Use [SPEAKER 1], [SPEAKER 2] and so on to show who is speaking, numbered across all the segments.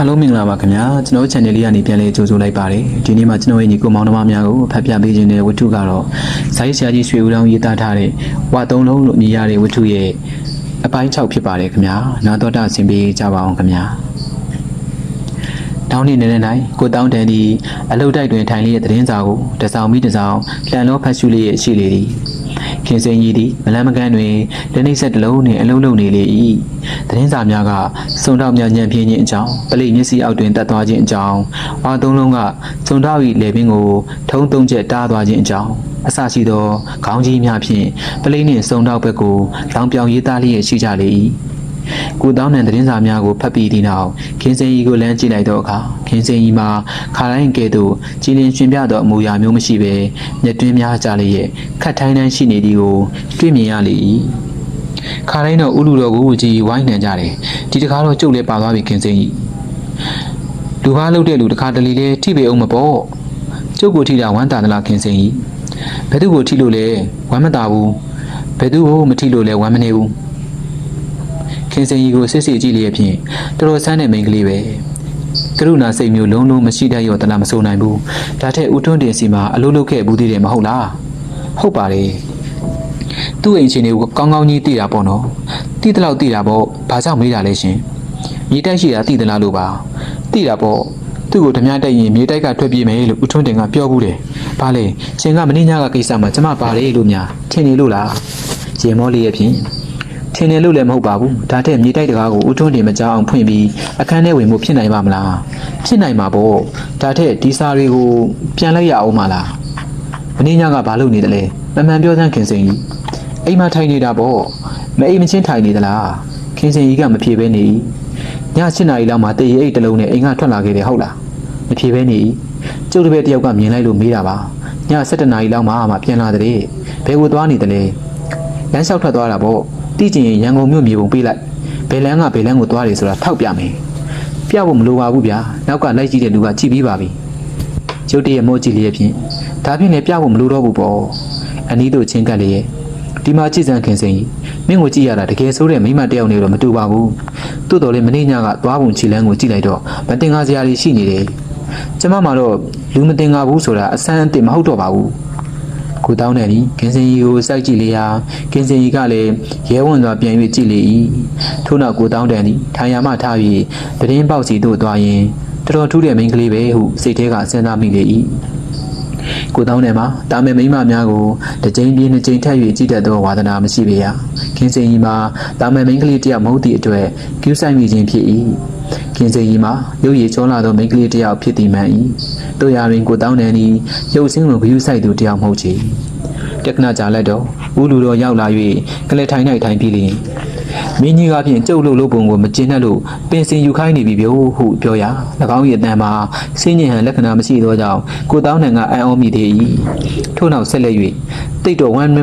[SPEAKER 1] အားလုံးမင်္ဂလာပါခင်ဗျာကျွန်တော်တို့ channel လေးကနေပြန်လည်ကြိုဆိုလိုက်ပါတယ်ဒီနေ့မှာကျွန်တော်ရဲ့ညီကိုမောင်နှမများကိုဖတ်ပြပေးခြင်းတဲ့ဝတ္ထုကတော့ဇာတ်ဆရာကြီးရွှေဦးတောင်ရေးသားထားတဲ့ဝါသုံးလုံးလို့အမည်ရတဲ့ဝတ္ထုရဲ့အပိုင်း6ဖြစ်ပါတယ်ခင်ဗျာနာတော်တာဆင်ပေးကြပါအောင်ခင်ဗျာတောင်းနေနေနေနိုင်ကိုတောင်းတန်ဒီအလုတ်တိုက်တွင်ထိုင်လေးရဲ့သတင်းစာကိုတစောင်းပြီးတစောင်းလှန်လောဖတ်ရှုလေးရဲ့ရှိလေသည် ခင်စင်ကြီးသည်မလန်းမကန်းတွင်လက်နှိပ်ဆက်တစ်လုံးနှင့်အလုံးလုံးနေလေ၏သတင်းစာများကစုံတော့များညံ့ပြင်းခြင်းအကြောင်းပလိမျက်စိအောက်တွင်တက်သွားခြင်းအကြောင်းဝါသုံးလုံးကစုံတော့၏လေပင်ကိုထုံးသုံးချက်တားသွားခြင်းအကြောင်းအစရှိသောခေါင်းကြီးများဖြင့်ပလိနှင့်စုံတော့ဘက်ကိုလောင်ပြောင်ရေးသားလျက်ရှိကြလေ၏ ကိုတောင်းတဲ့သတင်းစာများကိုဖတ်ပြီးသည့်နောက်ခင်းစင်ကြီးကိုလမ်းကြည့်လိုက်တော့အခါခင်းစင်ကြီးမှာခါတိုင်းကဲ့သို့ကြည်လင်ရှင်ပြသောအမူအရာမျိုးမရှိဘဲမျက်တွင်းများကြလျက်ခတ်ထိုင်းတန်းရှိနေသည်ကိုတွေ့မြင်ရလေ၏ခါတိုင်းတော့ဥလူတော်ကိုကြည်ဝိုင်းနှံကြတယ်ဒီတခါတော့ကျုပ်လည်းပါသွားပြီခင်းစင်ကြီးလူဘာလုပ်တဲ့လူတခါတလေလဲထိပေအောင်မပေါ့ကျုပ်ကိုထိတာဝမ်းတာသလားခင်းစင်ကြီးဘယ်သူကိုထိလို့လဲဝမ်းမတာဘူးဘယ်သူကိုမထိလို့လဲဝမ်းမနေဘူး ခင်စင်ကြီးကိုစစ်စစ်ကြည့်လျက်ဖြင့်တော်တော်ဆန်းတဲ့မိန်းကလေးပဲကရုဏာစိတ်မျိုးလုံးလုံးမရှိတတ်ရောတလားမဆိုနိုင်ဘူးဒါထက်ဦးထွန်းတင်စီမှာအလုပ်လုပ်ခဲ့ဘူးသေးတယ်မဟုတ်လားဟုတ်ပါတယ်သူ့အိမ်ရှင်တွေကိုကောင်းကောင်းကြီးသိတာပေါ့နော်သိတဲ့လောက်သိတာပေါ့ဘာကြောင့်မေးတာလဲရှင်မြေတိုက်ရှိတာသိသလားလို့ပါသိတာပေါ့သူ့ကိုဓမြတိုက်ရင်မြေတိုက်ကထွက်ပြေးမယ်လို့ဦးထွန်းတင်ကပြောဘူးတယ်ဘာလဲရှင်ကမင်းညကကိစ္စမှာကျမပါတယ်လို့များထင်နေလို့လားရေမောလေးရဲ့ဖြင့် ထင်တယ်လို့လည်းမဟုတ်ပါဘူးဒါထက်မြေတိုက်တကားကိုဦးထွန်းတင်မကြောက်အောင်ဖွင့်ပြီးအခန်းထဲဝင်မှုဖြစ်နိုင်ပါမလားဖြစ်နိုင်မှာပေါ့ဒါထက်ဒီစာတွေကိုပြန်လိုက်ရအောင်မလားမင်းညကဘာလုပ်နေတယ်လဲမမှန်ပြောစမ်းခင်စိန်ကြီးအိမ်မှာထိုင်နေတာပေါ့မအိမ်မချင်းထိုင်နေသလားခင်စိန်ကြီးကမဖြေဘဲနေည7နာရီလောက်မှတရေအိတ်တစ်လုံးနဲ့အိမ်ကထွက်လာခဲ့တယ်ဟုတ်လားမဖြေဘဲနေကျုပ်တပည့်တယောက်ကမြင်လိုက်လို့မေးတာပါည7နာရီလောက်မှမှပြန်လာတဲ့ဘယ်ကိုသွားနေတယ်လဲလမ်းလျှောက်ထွက်သွားတာပေါ့ တိကျင်ရင်ရန်ကုန်မြို့မြေပုံပေးလိုက်ဘယ်လန်းကဘယ်လန်းကိုသွားတယ်ဆိုတာထောက်ပြမယ်ပြဖို့မလိုပါဘူးဗျာနောက်ကလိုက်ကြည့်တဲ့လူကကြည့်ပြီးပါပြီကျုပ်တရဲ့မို့ကြည့်လျက်ဖြင့်ဒါဖြင့်လည်းပြဖို့မလိုတော့ဘူးပေါ့အနီးတို့ချင်းကပ်လျက်ဒီမှာကြည်စံခင်စိန်ကြီးမင်းကိုကြည့်ရတာတကယ်ဆိုးတဲ့မိမတယောက်နေတော့မတူပါဘူးသို့တော်လည်းမင်းညကသွားပုံချီလန်းကိုကြည့်လိုက်တော့မတင်ကားစရာတွေရှိနေတယ်ကျမမှာတော့လူမတင်ကားဘူးဆိုတာအဆန်းအစ်မဟုတ်တော့ပါဘူး ကိုတောင်းတယ်ဒီကင်းစင်ကြီးကိုစိုက်ကြည့်လေရာကင်းစင်ကြီးကလည်းရဲဝံ့စွာပြန်၍ကြည့်လေ၏ထို့နောက်ကိုတောင်းတယ်ဒီထိုင်ရမှထား၍ပဒင်းပေါက်စီသို့သွားရင်တော်တော်ထူးတဲ့မိန်းကလေးပဲဟုစိတ်ထဲကစဉ်းစားမိလေ၏ကိုတောင်းတယ်မှာတာမန်မိန်းမများကိုတစ်ကြိမ်ပြင်းနှစ်ကြိမ်ထပ်၍ကြည့်တတ်သောဝါသနာမရှိပေရကင်းစင်ကြီးမှာတာမန်မိန်းကလေးတစ်ယောက်မဟုတ်သည့်အတွက်ကျူးဆိုင်မိခြင်းဖြစ်၏ ကင်းစင်ကြီးမှာရုပ်ရည်ကျောလာသောမိန်းကလေးတစ်ယောက်ဖြစ်သည်မှန်၏တို့ရာတွင်ကိုတောင်းတယ်ဒီရုပ်စင်းကိုဂယုဆိုင်သူတစ်ယောက်မဟုတ်ချေတက္ကနာကြာလက်တော့ဦးလူတော်ရောက်လာ၍ကလေးထိုင်၌ထိုင်ပြီးလျင်မင်းကြီးကဖြင့်ကျုပ်လို့လို့ပုံကိုမကျင်နဲ့လို့ပင်စင်ယူခိုင်းနေပြီဗျို့ဟုပြောရာ၎င်း၏အတန်မှာစင်းညင်ဟန်လက္ခဏာမရှိသောကြောင့်ကိုတောင်းနှံကအံ့ဩမိသေး၏ထို့နောက်ဆက်လက်၍တိတ်တော်ဝမ်းမ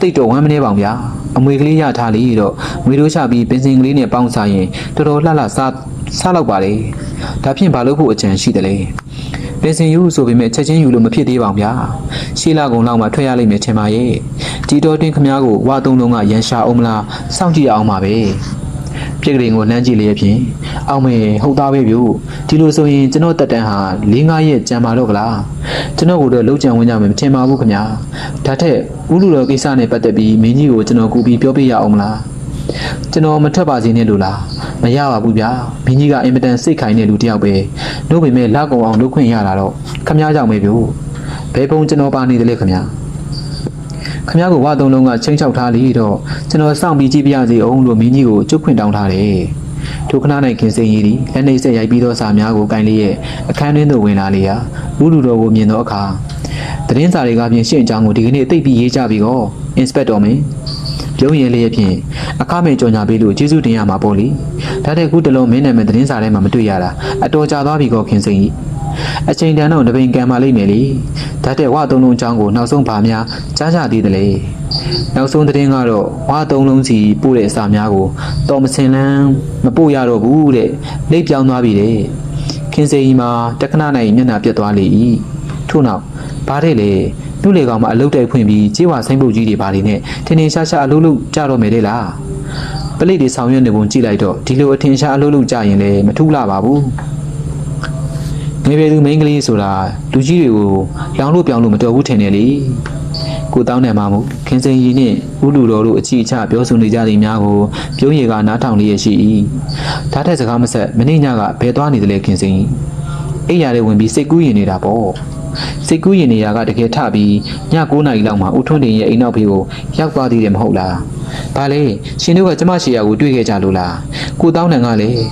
[SPEAKER 1] တိတ်တော်ဝမ်းမနေပါဗျာ အမွေကလေးရထားလေတော့ငွေတို့ချပြီးပင်စင်ကလေးနဲ့ပေါင်းစားရင်တော်တော်လှလှစားစားတော့ပါလေဒါဖြင့်ဘာလို့ဖို့အကြံရှိတယ်လဲပင်စင်ယူဆိုပေမဲ့ချက်ချင်းယူလို့မဖြစ်သေးပါဘူးဗျာရှေးလာကုံလောက်မှထွက်ရလိမ့်မယ်ထင်ပါရဲ့ဒီတော်တင်ခမားကိုဝါသုံးလုံးကရန်ရှာအောင်မလားစောင့်ကြည့်အောင်ပါပဲ ပြက်ကလေးကိုလှမ်းကြည့်လျက်ဖြင့်အောင်မေဟုတ်သားပဲဗျို့ဒီလိုဆိုရင်ကျွန်တော်တက်တန်းဟာ၄၅ရက်ကြံပါတော့ကလားကျွန်တော်ကတော့လုံးကြံဝင်ကြမယ်မထင်ပါဘူးခင်ဗျာဒါထက်ဥလူတော်ကိစ္စနဲ့ပတ်သက်ပြီးမင်းကြီးကိုကျွန်တော်ကူပြီးပြောပြရအောင်မလားကျွန်တော်မထွက်ပါစေနဲ့လို့လားမရပါဘူးဗျာမင်းကြီးကအင်မတန်စိတ်ခိုင်တဲ့လူတစ်ယောက်ပဲတို့ပေမဲ့လက်ကုံအောင်လုပ်ခွင့်ရတာတော့ခမ ्या ကြောင့်ပဲဗျို့ဘယ်ပုံကျွန်တော်ပါနေတယ်လေခမ ्या ခမ ्या ကိုဝါသုံးလုံးကချင်းချောက်ထားလေတော့ကျွန်တော်စောင့်ပြီးကြည့်ပြရစီအောင်လို့မင်းကြီးကိုကျွတ်ခွင့်တောင်းထားတယ်ထိုခဏ၌ခင်စင်ကြီးသည်လက်နှိပ်ဆက်ရိုက်ပြီးသောစာများကိုကင်လေးရဲ့အခန်းတွင်းသို့ဝင်လာလေရာဦးလူတော်ကိုမြင်သောအခါသတင်းစာတွေကပြင်ရှင့်အကြောင်းကိုဒီကနေ့သိပ်ပြီးရေးကြပြီကောအင်စပက်တော်မင်းပြုံးရင်လေးအဖြစ်အခမဲ့ကြော်ညာပေးလို့ကျေးဇူးတင်ရမှာပေါ့လေဒါတဲ့ခုတလုံးမင်းနာမည်သတင်းစာထဲမှာမတွေ့ရတာအတော်ကြာသွားပြီကောခင်စိန်ကြီး အချိန်တန်တော့တပိန်ကံပါလိမ့်မယ်လေဒါတဲ့ဝါသုံးလုံးချောင်းကိုနောက်ဆုံးဗာများကြားကြသေးတယ်လေနောက်ဆုံးသတင်းကတော့ဝါသုံးလုံးစီပို့တဲ့အစာများကိုတော်မစင်လန်းမပို့ရတော့ဘူးတဲ့လိပ်ပြောင်းသွားပြီတဲ့ခင်စိန်ကြီးမှာတက္ကနာနိုင်မျက်နှာပြတ်သွားလေ၏ထို့နောက်ဘာတဲ့လေသူ့လေကောင်မှာအလုတ်တိုက်ဖွင့်ပြီးကြေးဝါဆိုင်ပုတ်ကြီးတွေဘာတွေနဲ့ထင်းထင်းရှားရှားအလုတ်လုတ်ကြတော့မယ်လေလားပလိတ်တွေဆောင်ရွက်နေပုံကြည့်လိုက်တော့ဒီလိုအထင်ရှားအလုပ်လုပ်ကြရင်လည်းမထူးလာပါဘူး ငယ်ရွယ်သူမိန်းကလေးဆိုတာလူကြီးတွေကိုလောင်လို့ပြောင်းလို့မတော်ဘူးထင်တယ်လေကိုတောင်းတယ်မှာမို့ခင်စင်ရီနှင့်ဦးလူတော်တို့အချီအချပြောဆိုနေကြသည်များကိုပြုံးရည်ကနားထောင်လျက်ရှိ၏ဒါထက်စကားမဆက်မနေ့ညကဘယ်သွားနေသလဲခင်စင်ရီအိယာတွေဝင်ပြီးစိတ်ကူးရင်နေတာပေါ့စိတ်ကူးရင်နေရကတကယ်ထပြီးည9နာရီလောက်မှာဦးထွန်းတင်ရဲ့အိမ်နောက်ဖေးကိုရောက်သွားသေးတယ်မဟုတ်လား။ဘာလဲရှင်တို့ကကျမရှိရာကိုတွေ့ခဲ့ကြလို့လား။ကိုတောင်းနံကလည်း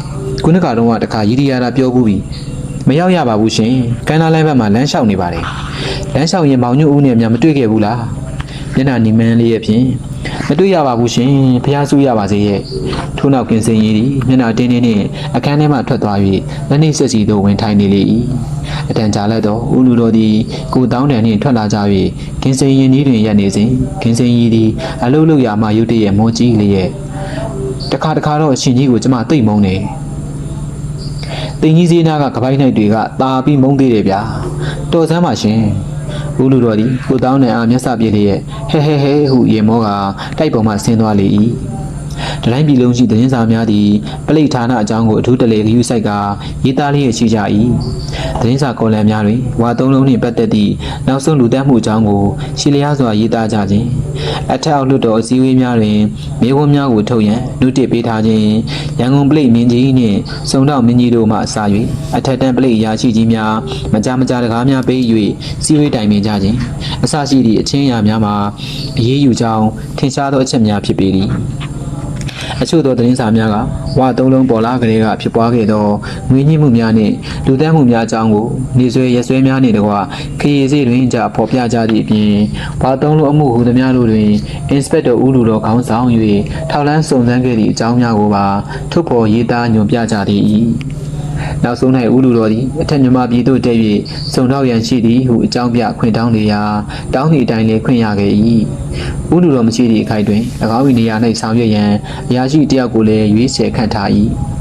[SPEAKER 1] ခုနကတော့ကတခါရီရီယာတာပြောဘူးပြီ။ မရောက်ရပါဘူးရှင်။ကန်နာလိုင်းဘက်မှာလမ်းလျှောက်နေပါတယ်။လမ်းလျှောက်ရင်မောင်ညွန့်ဦးနဲ့များမတွေ့ခဲ့ဘူးလား။မျက်နှာနီမန်းလေးရဲ့ဖြင့်မတွေ့ရပါဘူးရှင်။ဖះဆူရပါစေရဲ့။ထို့နောက်ကင်စင်ရီသည်မျက်နှာတင်းတင်းနဲ့အခန်းထဲမှထွက်သွား၍လက်နှိပ်ဆက်စီသို့ဝင်ထိုင်နေလေ၏။အတန်ကြာလက်တော့ဦးလူတော်သည်ကိုတောင်းတန်နှင့်ထွက်လာကြ၍ကင်စင်ရင်ကြီးတွင်ရပ်နေစဉ်ကင်စင်ရီသည်အလုတ်လုတ်ရာမှရုတ်တရက်မောကြီးလျက်တခါတခါတော့အရှင်ကြီးကိုကျမသိမ့်မုန်းတယ်။ တင်ကြီးစည်းနာကကပိုက်နိုင်တွေကตาပြီးမုန်းသေးတယ်ဗျာ။တော်စမ်းပါရှင်။ဦးလူတော်သည်ကိုတောင်းတန်အားမျက်စပြည့်လျက်ဟဲဟဲဟဲဟုရေမောကတိုက်ပေါ်မှဆင်းသွားလေ၏။ တတိုင်းပြည်လုံးရှိသတင်းစာများသည်ပလိတ်ဌာနအကြောင်းကိုအထူးတလေဂယူဆိုင်ကရေးသားလျက်ရှိကြ၏။သတင်းစာကော်လန်များတွင်ဝါသုံးလုံးနှင့်ပတ်သက်သည့်နောက်ဆုံးလူသတ်မှုအကြောင်းကိုရှင်းလျားစွာရေးသားကြခြင်းအထက်အောက်လွှတ်တော်အစည်းအဝေးများတွင်မေးခွန်းများကိုထုတ်ရန်နှုတ်တစ်ပေးထားခြင်းရန်ကုန်ပလိတ်မင်းကြီးနှင့်စုံတော့မင်းကြီးတို့မှအစ၍အထက်တန်းပလိတ်ရာရှိကြီးများမကြာမကြာတကားများပေး၍စီဝေးတိုင်ပင်ကြခြင်းအစရှိသည့်အချင်းအရာများမှာအရေးယူကြောင်းထင်ရှားသောအချက်များဖြစ်ပေသည် အချို့သောသတင်းစာများကဝါသုံးလုံးပေါ်လာကလေးကဖြစ်ပွားခဲ့သောငွေညှိမှုများနှင့်လူတန်းမှုများအကြောင်းကိုနေဆွေရက်ဆွဲများနှင့်တကွခရီးစီတွင်ကြဖော်ပြကြသည့်အပြင်ဝါသုံးလုံးအမှုဟူသည်များတို့တွင် Inspector ဦးလူတော်ခေါင်းဆောင်၍ထောက်လန်းစုံစမ်းခဲ့သည့်အကြောင်းများကိုပါထုတ်ဖော်ရေးသားညွှန်ပြကြသည်၏ နောက်ဆုံး၌ဦးလူတော်သည်အထက်မြမပြည်သို့တက်၍စုံတော့ရန်ရှိသည်ဟုအကြောင်းပြခွင့်တောင်းလေရာတောင်းသည့်အတိုင်းလည်းခွင့်ရခဲ့၏ဦးလူတော်မရှိသည့်အခိုက်တွင်၎င်း၏နေရာ၌ဆောင်ရွက်ရန်အရာရှိတစ်ယောက်ကိုလည်းရွေးချယ်ခန့်ထား၏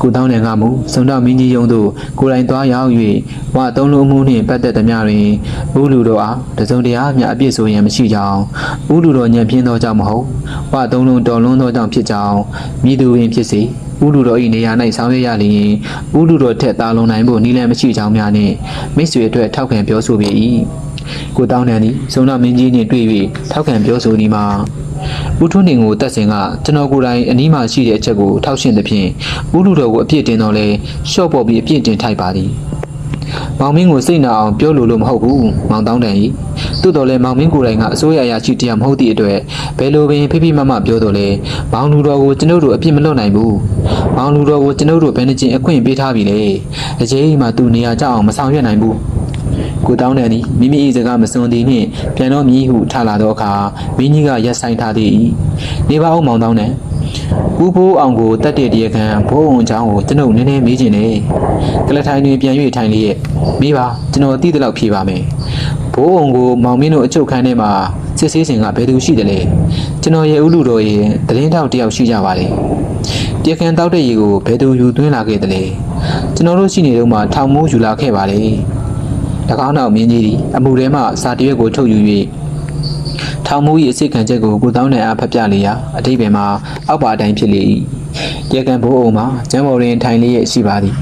[SPEAKER 1] ကိုတောင်းနယ်ကမူစုံတော့မင်းကြီးယုံသို့ကိုယ်တိုင်သွားရောက်၍ဝါသုံးလုံးမှုနှင့်ပတ်သက်သည်များတွင်ဦးလူတော်အားတစုံတရာမျှအပြည့်ဆိုရန်မရှိကြောင်းဦးလူတော်ညံပြင်းသောကြောင့်မဟုတ်ဝါသုံးလုံးတော်လွန်းသောကြောင့်ဖြစ်ကြောင်းမိသူပင်ဖြစ်စေ ဦးလူတော်၏နေရာ၌ဆောင်ရွက်ရလျင်ဦးလူတော်ထက်သာလွန်နိုင်ဖို့နည်းလမ်းမရှိကြောင်းများနှင့်မိတ်ဆွေအတွက်ထောက်ခံပြောဆိုပေ၏ကိုတောင်းနယ်သည်စုံတော့မင်းကြီးနှင့်တွေ့၍ထောက်ခံပြောဆိုသည်မှာဦးထွန်းနေကိုတက်စင်ကကျွန်တော်ကိုယ်တိုင်အနီးမှာရှိတဲ့အချက်ကိုထောက်ရှင်းသဖြင့်ဦးလူတော်ကိုအပြစ်တင်တော့လဲရှော့ပေါ်ပြီးအပြစ်တင်ထိုက်ပါသည်။ မောင်မင်းကိုစိတ်နာအောင်ပြောလို့လို့မဟုတ်ဘူးမောင်တောင်းတန်ဤသို့တော်လဲမောင်မင်းကိုယ်တိုင်ကအစိုးရအရာရှိတရားမဟုတ်သည့်အတွက်ဘယ်လိုပင်ဖိဖိမမပြောတော့လဲမောင်လူတော်ကိုကျွန်ုပ်တို့အပြစ်မလွတ်နိုင်ဘူး။မောင်လူတော်ကိုကျွန်ုပ်တို့ဘယ်နှကျင်အခွင့်ပေးထားပြီလဲ။အကြီးမှသူနေရာကြအောင်မဆောင်ရွက်နိုင်ဘူး။ကိုတောင်းတယ်သည်မိမိ၏စကားမစွန်သည်နှင့်ပြန်တော့မြည်ဟုထလာသောအခါမင်းကြီးကရက်ဆိုင်ထားသည်၏နေပါအောင်မောင်တောင်းတယ် ဦးဘိုးအောင်ကိုတတ်တဲ့တရားခံဘိုးအောင်ချောင်းကိုကျွန်ုပ်နည်းနည်းမေးချင်တယ်ကလထိုင်တွင်ပြန်၍ထိုင်လျက်မေးပါကျွန်တော်သိသလောက်ဖြေပါမယ်ဘိုးအောင်ကိုမောင်မင်းတို့အချုပ်ခန်းထဲမှာစစ်ဆေးစဉ်ကဘယ်သူရှိတယ်လဲကျွန်တော်ရဲ့ဦးလူတော်ရဲ့သတင်းတောက်တစ်ယောက်ရှိကြပါလေတရားခံတောက်တဲ့ရေကိုဘယ်သူယူသွင်းလာခဲ့တယ်လဲကျွန်တော်တို့ရှိနေတော့မှထောင်မိုးယူလာခဲ့ပါလေ၎င်းနောက်မင်းကြီးသည်အမှုထဲမှစာတရွက်ကိုထုတ်ယူ၍ ထောင်မူ၏အစိတ်ခံချက်ကိုကိုတောင်းနိုင်အားဖတ်ပြလေရာအတိပ္ပယ်မှာအောက်ပါအတိုင်းဖြစ်လေ၏ရဲကန်ဘိုးအုံမှာကျမ်းပေါ်တွင်ထိုင်လျက်ရှိပါသည်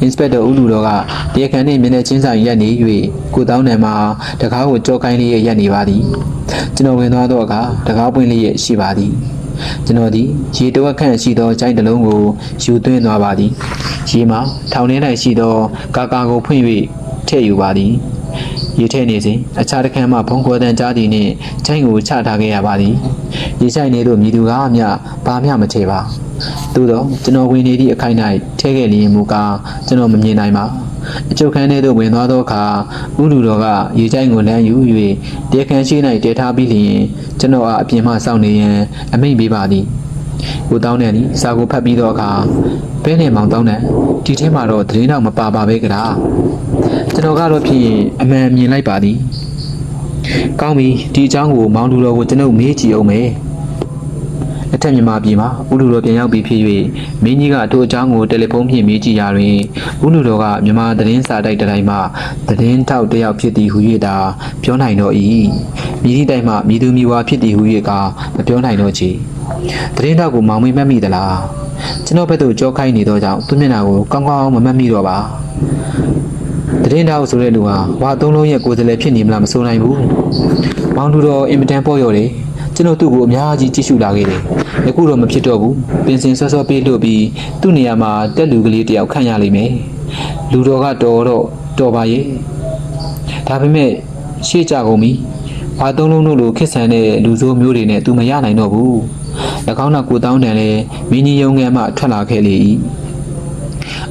[SPEAKER 1] အင်စပက်တာဦးလူတော်ကတရားခံနှင့်မျက်နှာချင်းဆိုင်ရပ်နေ၍ကိုတောင်းနိုင်မှာတကားကိုကြောကိုင်းလျက်ရပ်နေပါသည်ကျွန်တော်ဝင်သွားတော့အခါတကားပွင့်လျက်ရှိပါသည်ကျွန်တော်သည်ရေတဝက်ခန့်ရှိသောကျိုင်းတစ်လုံးကိုယူသွင်းသွားပါသည်ရေမှာထောင်ထဲ၌ရှိသောကာကာကိုဖွင့်၍ထည့်ယူပါသည် ရေထဲနေစဉ်အခြားတစ်ခါမှဖုံးကွယ်တန်ကြားသည်နှင့်ချိုင်းကိုချထားခဲ့ရပါသည်ရေဆိုင်နေသို့မြည်သူကားမျှဘာမျှမချေပါသို့သောကျွန်တော်ဝင်နေသည့်အခိုင်၌ထဲခဲ့လျင်မူကားကျွန်တော်မမြင်နိုင်ပါအချုပ်ခန်းထဲသို့ဝင်သွားသောအခါဥလူတော်ကရေချိုင်းကိုလမ်းယူ၍တေခန်းရှိ၌တည်ထားပြီးလျင်ကျွန်တော်အားအပြင်မှစောင့်နေရန်အမိန့်ပေးပါသည်ကိုတောင်းတဲ့သည်စာကိုဖတ်ပြီးသောအခါဘဲနဲ့မောင်တောင်းတဲ့ဒီထဲမှာတော့သတင်းတော့မပါပါပဲကလား ကျွန်တော်ကတော့ဖြင့်အမှန်မြင်လိုက်ပါသည်။ကောင်းပြီဒီအကြောင်းကိုမောင်လူတော်ကိုကျွန်ုပ်မေးကြည့်အောင်မယ်။အထက်မြန်မာပြည်မှာဦးလူတော်ပြန်ရောက်ပြီးဖြစ်၍မင်းကြီးကထိုအကြောင်းကိုတယ်လီဖုန်းဖြင့်မေးကြည့်ရာတွင်ဦးလူတော်ကမြန်မာသတင်းစာတိုက်တစ်တိုင်းမှသတင်းထောက်တစ်ယောက်ဖြစ်သည်ဟူ၍သာပြောနိုင်တော့၏။မြည်သည့်တိုင်းမှမြည်သူမြည်ဝါဖြစ်သည်ဟူ၍ကမပြောနိုင်တော့ချေ။တရင်တော့ကိုမောင်မေးမှတ်မိသလားကျွန်တော်ဘက်သို့ကြောခိုင်းနေသောကြောင့်သူ့မျက်နှာကိုကောင်းကောင်းမမှတ်မိတော့ပါ တရင်တော့ဆိုတဲ့လူဟာဝါသုံးလုံးရဲ့ကိုယ်စလဲဖြစ်နေမလားမဆိုနိုင်ဘူးမောင်လူတော်အင်မတန်ပေါ့ရော်တယ်ကျွန်တော်သူ့ကိုအများကြီးကြည့်ရှုလာခဲ့တယ်အခုတော့မဖြစ်တော့ဘူးပင်စင်ဆော့ဆော့ပေးလို့ပြီးသူ့နေရာမှာတက်လူကလေးတယောက်ခန့်ရလိမ့်မယ်လူတော်ကတော်တော့တော်ပါရဲ့ဒါပေမဲ့ရှေ့ကြကုန်ပြီဘာသုံးလုံးတို့လိုခစ်ဆန်တဲ့လူဆိုးမျိုးတွေနဲ့သူမရနိုင်တော့ဘူး၎င်းကကိုတောင်းတန်လဲမင်းကြီးယုံငယ်မှထွက်လာခဲ့လေ၏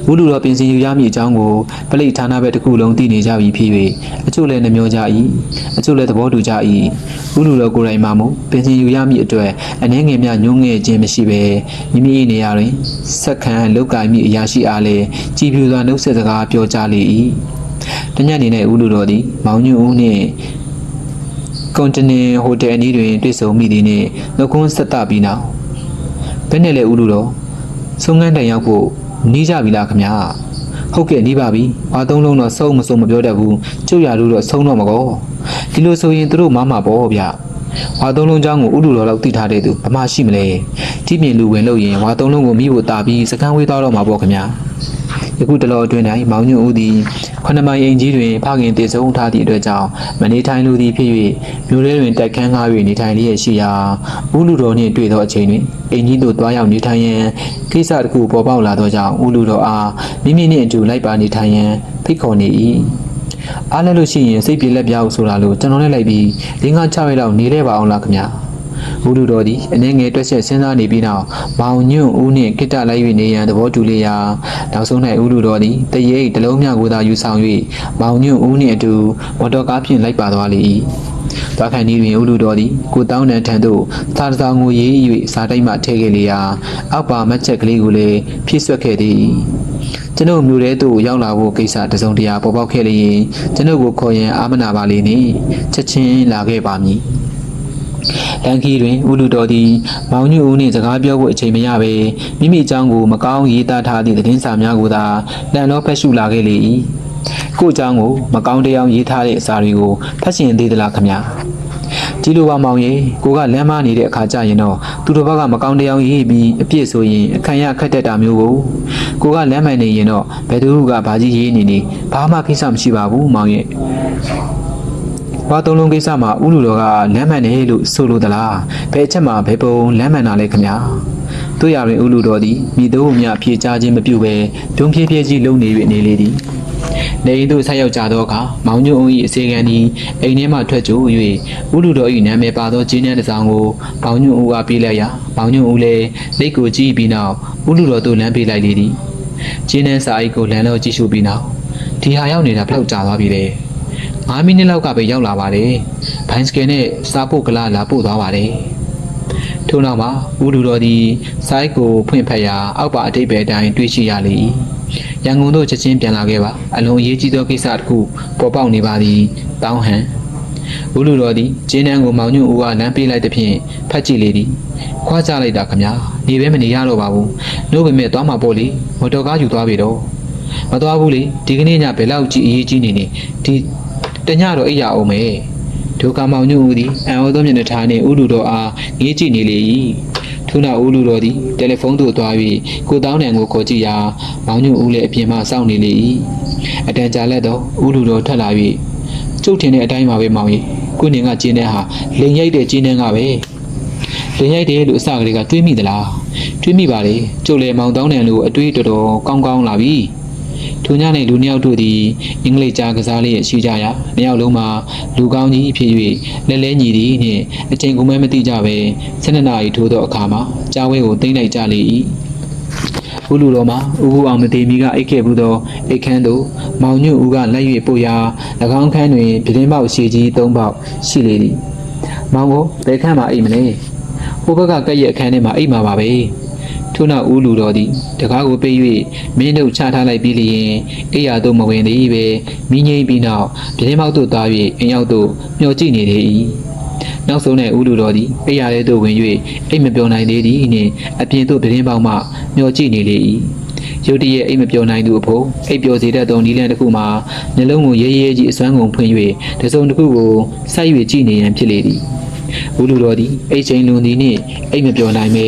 [SPEAKER 1] ဘူးလူတော်ပင်စင်ယူရမည့်အကြောင်းကိုပလိတ်ဌာနဘက်တစ်ခုလုံးသိနေကြပြီဖြစ်၍အချို့လည်းနှမျောကြ၏အချို့လည်းသဘောတူကြ၏ဘူးလူတော်ကိုယ်တိုင်မှမူပင်စင်ယူရမည့်အတွက်အနှဲငယ်များညှိုးငယ်ခြင်းမရှိဘဲမိမိ၏နေရာတွင်စက္ကန့်လောက်ကင်မိအရာရှိအားလည်းကြည်ပြူစွာနှုတ်ဆက်စကားပြောကြလေ၏တညနေ၌ဦးလူတော်သည်မောင်ညွန့်ဦးနှင့်ကွန်တင်နင်ဟိုတယ်အနီးတွင်တွေ့ဆုံမိသည်နှင့်နှုတ်ခွန်းဆက်တပြီးနောက်ဘယ်နဲ့လဲဦးလူတော်ဆုံးငန်းတိုင်ရောက်ဖို့ နီးကြပြီလားခမညာဟုတ်ကဲ့နီးပါပြီဘာသုံးလုံးတော့ဆုံးမဆုံးမပြောတတ်ဘူးကျုပ်ရလို့တော့ဆုံးတော့မကောဒီလိုဆိုရင်သူတို့မမပေါ့ဗျဝါသုံးလုံးချောင်းကိုဥလူတော်လောက်တိထားတဲ့သူဘာမှရှိမလဲဒီပြင်လူဝင်လို့ရင်ဝါသုံးလုံးကိုမိဖို့တာပြီးစကန်းဝေးသွားတော့မှာပေါ့ခင်ဗျာ ယခုတလောအတွင်း၌မောင်ညွန့်ဦးသည်ခဏမိုင်အိမ်ကြီးတွင်ဖခင်တည်ဆုံထားသည့်အတွက်ကြောင့်မနေထိုင်လိုသည်ဖြစ်၍မြို့ထဲတွင်တိုက်ခန်းကား၍နေထိုင်လျက်ရှိရာဦးလူတော်နှင့်တွေ့သောအချိန်တွင်အိမ်ကြီးသို့တွားရောက်နေထိုင်ရန်ကိစ္စတစ်ခုပေါ်ပေါက်လာသောကြောင့်ဦးလူတော်အားမိမိနှင့်အတူလိုက်ပါနေထိုင်ရန်ဖိတ်ခေါ်နေ၏အားလည်းလို့ရှိရင်စိတ်ပြေလက်ပြောက်ဆိုတာလို့ကျွန်တော်လည်းလိုက်ပြီး၄၅၆ရက်လောက်နေလဲပါအောင်လားခင်ဗျာ ဦးလူတော်သည်အနေငယ်တွက်ချက်စဉ်းစားနေပြီးနောက်မောင်ညွန့်ဦးနှင့်ကိတ္တလိုက်၍နေရန်သဘောတူလျရာနောက်ဆုံး၌ဦးလူတော်သည်တရေတလုံးမြကိုသာယူဆောင်၍မောင်ညွန့်ဦးနှင့်အတူမော်တော်ကားဖြင့်လိုက်ပါသွားလေ၏သွားခိုင်နေတွင်ဦးလူတော်သည်ကိုတောင်းတန်ထံသို့သာတဆောင်ကိုရေး၍စားတိုက်မှထည့်ခဲ့လျရာအောက်ပါမတ်ချက်ကလေးကိုလည်းဖြည့်ဆွက်ခဲ့သည်ကျွန်ုပ်မျိုးထဲသို့ရောက်လာဖို့ကိစ္စတစုံတရာပေါ်ပေါက်ခဲ့လျင်ကျွန်ုပ်ကိုခေါ်ရန်အာမနာပါလေနှင့်ချက်ချင်းလာခဲ့ပါမည် လန်ကီတွင်ဦးလူတော်သည်မောင်ညွန့်ဦးနှင့်စကားပြောဖို့အချိန်မရဘဲမိမိအကြောင်းကိုမကောင်းရေးသားထားသည့်သတင်းစာများကိုသာလန်လောဖတ်ရှုလာခဲ့လေ၏ကို့အကြောင်းကိုမကောင်းတရားရေးထားတဲ့အစာတွေကိုဖတ်ရှင်သေးသလားခမညာဒီလိုပါမောင်ရေကိုကလမ်းမနေတဲ့အခါကျရင်တော့သူတို့ဘက်ကမကောင်းတရားရေးပြီးအပြစ်ဆိုရင်အခန့်ရခတ်တတ်တာမျိုးကိုကိုကလမ်းမှန်နေရင်တော့ဘယ်သူကဘာကြီးရေးနေနေဘာမှကိစ္စမရှိပါဘူးမောင်ရဲ့။ ဘာသုံးလုံးကိစ္စမှာဥလူတော်ကလမ်းမှန်တယ်လို့ဆိုလိုသလား။ဘယ်အချက်မှာဘယ်ပုံလမ်းမှန်တာလဲခင်ဗျာ။တို့ရရင်ဥလူတော်သည်မိတို့မြဖြေချခြင်းမပြုဘဲဒုံဖြည်းဖြည်းကြီးလုံနေ၍နေလေသည်။နေအိမ်သို့ဆက်ရောက်ကြသောအခါမောင်ညွန့်ဦး၏အစေခံသည်အိမ်ထဲမှထွက်ကြ၍ဥလူတော်၏နာမည်ပါသောကျင်းနှန်းတစ်စောင်ကိုမောင်ညွန့်ဦးကပေးလိုက်ရာမောင်ညွန့်ဦးလည်းလက်ကိုကြည့်ပြီးနောက်ဥလူတော်သို့လမ်းပေးလိုက်လေသည်။ကျင်းနှန်းစာအိတ်ကိုလမ်းလို့ကြည့်ရှုပြီးနောက်ဒီဟာရောက်နေတာဘယ်လောက်ကြာသွားပြီလဲ။ 5မိနစ်လောက်ကပဲရောက်လာပါတယ်။ဘိုင်စကယ်နဲ့စားဖို့ကလာလာပို့သွားပါတယ်။ထို့နောက်မှာဦးလူတော်သည်စိုက်ကိုဖွင့်ဖက်ရာအောက်ပါအတိတ်ပဲအတိုင်းတွေ့ရှိရလေ၏။ရန်ကုန်သို့ချက်ချင်းပြန်လာခဲ့ပါ။အလုံးအရေးကြီးသောကိစ္စတစ်ခုပေါ်ပေါက်နေပါသည်။တောင်းဟန်ဦးလူတော်သည်ကျင်းနှန်းကိုမောင်ညွန့်ဦးကလမ်းပေးလိုက်သဖြင့်ဖတ်ကြည့်လေသည်။ခွာကြလိုက်တာခမညာ။နေပဲမနေရတော့ပါဘူး။နှုတ်ပေမဲ့သွားမှာပေါ့လေ။မော်တော်ကားယူသွားပြီတော့။မသွားဘူးလေဒီကနေ့ညဘယ်လောက်ကြည့်အရေးကြီးနေနေဒီ တညတော့အိပ်ရအောင်မယ်ဒုက္ခမောင်ညွန့်ဦးသည်အံဩသောမျက်နှာထားနှင့်ဥလူတော်အားငေးကြည့်နေလေ၏ထို့နောက်ဥလူတော်သည်တယ်လီဖုန်းသို့သွား၍ကိုတောင်းတန်ကိုခေါ်ကြည့်ရာမောင်ညွန့်ဦးလည်းအပြင်မှစောင့်နေလေ၏အတန်ကြာလက်တော့ဥလူတော်ထွက်လာ၍ကျုပ်ထင်တဲ့အတိုင်းပါပဲမောင်ကြီးကိုနေကကျင်းတဲ့ဟာလိန်ရိုက်တဲ့ကျင်းတဲ့ကပဲလိန်ရိုက်တယ်လို့အစကလေးကတွေးမိသလားတွေးမိပါလေကျုပ်လည်းမောင်တောင်းတန်လို့အတွေးတော်တော်ကောင်းကောင်းလာပြီ ထိုညနေလူနှစ်ယောက်တို့သည်အင်္ဂလိပ်ကြားကစားလျက်ရှိကြရာနှစ်ယောက်လုံးမှာလူကောင်းကြီးဖြစ်၍လဲလဲညီသည်နှင့်အချိန်ကုန်မဲမသိကြပဲ၁၂နာရီထိုးသောအခါမှာကြားဝဲကိုသိမ့်လိုက်ကြလေ၏ဦးလူတော်မှာဦးဘူးအောင်မသေးမီကအိတ်ခဲ့ဘူးသောအိတ်ခမ်းသို့မောင်ညွန့်ဦးကလက်၍ပို့ရာ၎င်းခန်းတွင်ပြတင်းပေါက်ရှည်ကြီး၃ပေါက်ရှိလေသည်မောင်ကိုဘယ်ခန်းမှာအိတ်မလဲဟိုဘက်ကကက်ရဲ့အခန်းထဲမှာအိတ်မှာပါပဲ ထို့နောက်ဦးလူတော်သည်တကားကိုပေး၍မင်းတို့ချထားလိုက်ပြီးလျင်အိယာတို့မဝင်သေးပဲမိငိမ့်ပြီးနောက်ပြင်းပေါက်သို့သွား၍အင်ရောက်သို့မျှော်ကြည့်နေသေး၏နောက်ဆုံး၌ဦးလူတော်သည်အိယာထဲသို့ဝင်၍အိမ်မပြောနိုင်သေးသည်နှင့်အပြင်သို့ပြင်းပေါက်မှမျှော်ကြည့်နေလေ၏ရုတ်တရက်အိမ်မပြောနိုင်သူအဖို့အိပ်ပျော်စေတတ်သောနီလန်တစ်ခုမှာနှလုံးကိုရဲရဲကြီးအစွမ်းကုန်ဖွင့်၍တစုံတစ်ခုကိုစိုက်၍ကြည့်နေရန်ဖြစ်လေသည်ဘူးလူတော်သည်အိတ်ချိန်လွန်သည်နှင့်အိတ်မပြောနိုင်ပဲ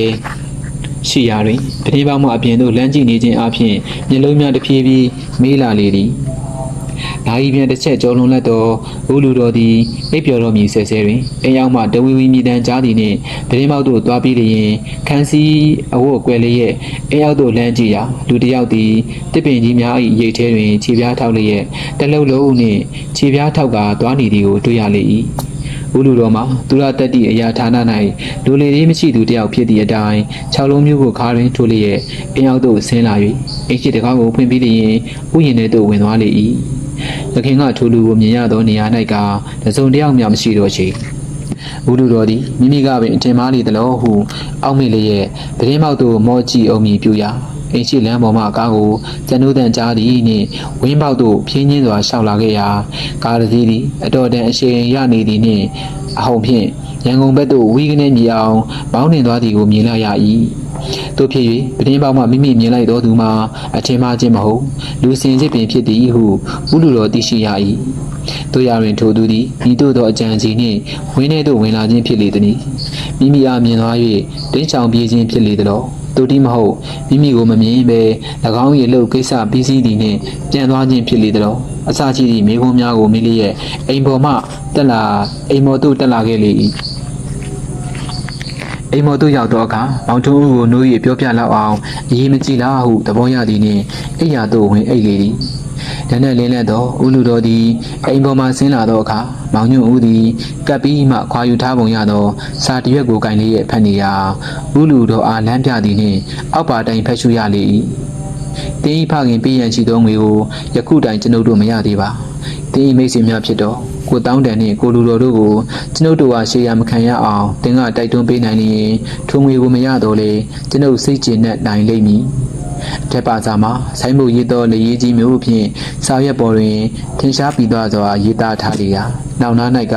[SPEAKER 1] ရှိရာတွင်ပတင်းပေါင်းမှအပြင်သို့လမ်းကြည့်နေခြင်းအပြင်မျက်လုံးများတစ်ဖြည်းဖြည်းမေးလာလေသည်။ဓာကြီးပြန်တစ်ချက်ကြောလွန်လက်တော့ဘူးလူတော်သည်အိပ်ပျော်တော်မူဆဲဆဲတွင်အိမ်ရောက်မှတဝီဝီမြည်တမ်းကြားသည်နှင့်ပတင်းပေါက်သို့သွားပြီးလျင်ခန်းစီအဝတ်ကွယ်လေးရဲ့အိမ်ရောက်သို့လမ်းကြည့်ရာလူတစ်ယောက်သည်တစ်ပင်ကြီးများ၏ရိတ်ထဲတွင်ခြေပြားထောက်လျက်တလုံးလုံးနှင့်ခြေပြားထောက်ကသွားနေသည်ကိုတွေ့ရလေ၏။ ဦးလူတော်မှာသူရတက်တိအရာဌာန၌လူလေလေးမရှိသူတယောက်ဖြစ်သည့်အတိုင်း၆လုံးမျိုးကိုခါရင်းထိုးလျက်အင်းအောက်သို့ဆင်းလာ၍အိတ်ရှိတကားကိုဖွင့်ပြီးလျင်ဥယျာဉ်ထဲသို့ဝင်သွားလေ၏။သခင်ကထိုလူကိုမြင်ရသောနေရာ၌ကတစုံတစ်ယောက်မျှမရှိတော့ချေ။ဦးလူတော်သည်မိမိကပင်အထင်မှားလေသလိုဟုအောက်မေ့လျက်ပရင်းမောက်သို့မောကြည့်အောင်မြည်ပြူရာ အိမ်ရှိလမ်းပေါ်မှကားကိုကျန်တို့တန်ကြားသည်နှင့်ဝင်းပေါက်သို့ဖြင်းချင်းစွာရှောက်လာခဲ့ရာကားတစ်စီးသည်အတော်တန်အရှိန်ရနေသည်နှင့်အဟုန်ဖြင့်ရန်ကုန်ဘက်သို့ဝီးကနေမြေအောင်မောင်းနှင်သွားသည်ကိုမြင်လိုက်ရ၏တို့ဖြစ်၍ပတင်းပေါက်မှမိမိမြင်လိုက်သောသူမှာအထင်မှားခြင်းမဟုတ်လူစင်စစ်ပင်ဖြစ်သည်ဟုဥလူတော်သိရှိရ၏တို့ရတွင်ထိုသူသည်ဤသို့သောအကြံစီနှင့်ဝင်းထဲသို့ဝင်လာခြင်းဖြစ်လေသည်မိမိအားမြင်သွား၍တင်းချောင်ပြေးခြင်းဖြစ်လေသလော တူတီမဟုတ်မိမိကိုမမြင်ပဲ၎င်း၏အလုပ်ကိစ္စပြီးစီးသည်နှင့်ပြန်သွားခြင်းဖြစ်လေသလောအစရှိသည့်မိကုံးများကိုမိလျက်အိမ်ပေါ်မှတက်လာအိမ်ပေါ်သို့တက်လာခဲ့လေ၏အိမ်မော်တို့ရောက်တော့အခါမောင်ထုံးဦးကိုနိုး၍ပြောပြလောက်အောင်အရေးမကြီးလားဟုသဘောရသည်နှင့်အိယာတို့ဝင်အိတ်လေသည်။ ဒါနဲ့လင်းလက်တော့ဦးလူတော်သည်အိမ်ပေါ်မှဆင်းလာတော့အခါမောင်ညွန့်ဦးသည်ကပ်ပြီးမှခွာယူထားပုံရသောစာတရွက်ကိုကင်လေးရဲ့ဖတ်နေရာဦးလူတော်အားလမ်းပြသည်နှင့်အောက်ပါတိုင်ဖက်ရှုရလေ၏။တင်းဤဖခင်ပေးရန်ရှိသောငွေကိုယခုတိုင်ကျွန်ုပ်တို့မရသေးပါ။တင်းဤမိတ်ဆွေများဖြစ်တော့ကိုတောင်းတန်နှင့်ကိုလူတော်တို့ကိုကျွန်ုပ်တို့ဟာရှေးရမခံရအောင်တင်းကတိုက်တွန်းပေးနိုင်လျင်ထိုငွေကိုမရတော့လေကျွန်ုပ်စိတ်ကျေနပ်နိုင်လိမ့်မည် အထက်ပါစာမှာဆိုင်းမှုရေးသောလေရေးကြီးမျိုးဖြင့်စာရွက်ပေါ်တွင်ထင်ရှားပြီးသွားစွာရေးသားထားလေရာနောက်နား၌က